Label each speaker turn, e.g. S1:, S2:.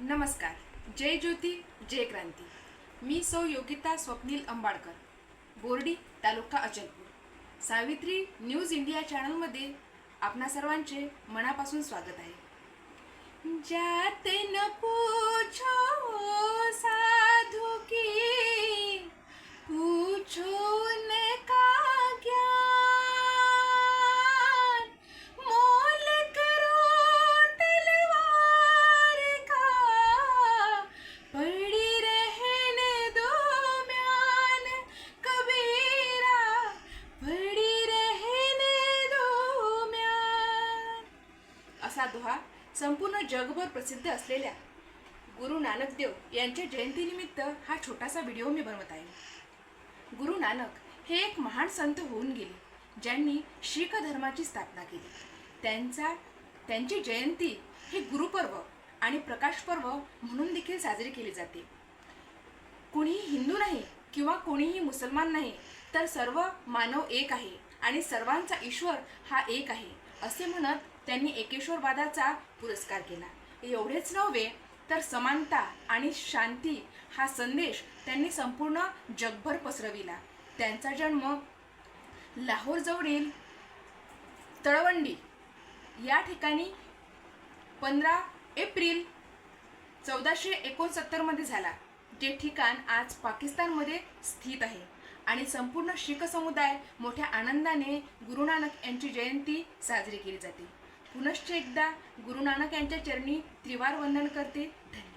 S1: नमस्कार. जय ज्योती जय क्रांती. मी सौ योगिता स्वप्नील अंबाडकर बोर्डी तालुका अचलपूर. सावित्री न्यूज इंडिया चॅनलमध्ये आपणा सर्वांचे मनापासून स्वागत आहे. जाते न पूछो असा दोहा संपूर्ण जगभर प्रसिद्ध असलेल्या गुरु नानक देव यांच्या जयंतीनिमित्त हा छोटासा व्हिडिओ मी बनवत आहे. गुरु नानक हे एक महान संत होऊन गेले ज्यांनी शीख धर्माची स्थापना केली. त्यांचा त्यांची जयंती हे गुरुपर्व आणि प्रकाश पर्व म्हणून देखील साजरी केली जाते. कुणीही हिंदू नाही किंवा कोणीही मुसलमान नाही तर सर्व मानव एक आहे आणि सर्वांचा ईश्वर हा एक आहे. असे म्हणत त्यांनी एकेश्वरवादाचा पुरस्कार केला. एवढेच नव्हे तर समानता आणि शांती हा संदेश त्यांनी संपूर्ण जगभर पसरविला. त्यांचा जन्म लाहोरजवळील तळवंडी या ठिकाणी पंधरा एप्रिल चौदाशे एकोणसत्तरमध्ये झाला जे ठिकाण आज पाकिस्तानमध्ये स्थित आहे. आणि संपूर्ण शीख समुदाय मोठ्या आनंदाने गुरु नानक यांची जयंती साजरी केली जाते. पुनश्च एकदा गुरु नानक यांच्या चरणी त्रिवार वंदन करते. धन्यवाद.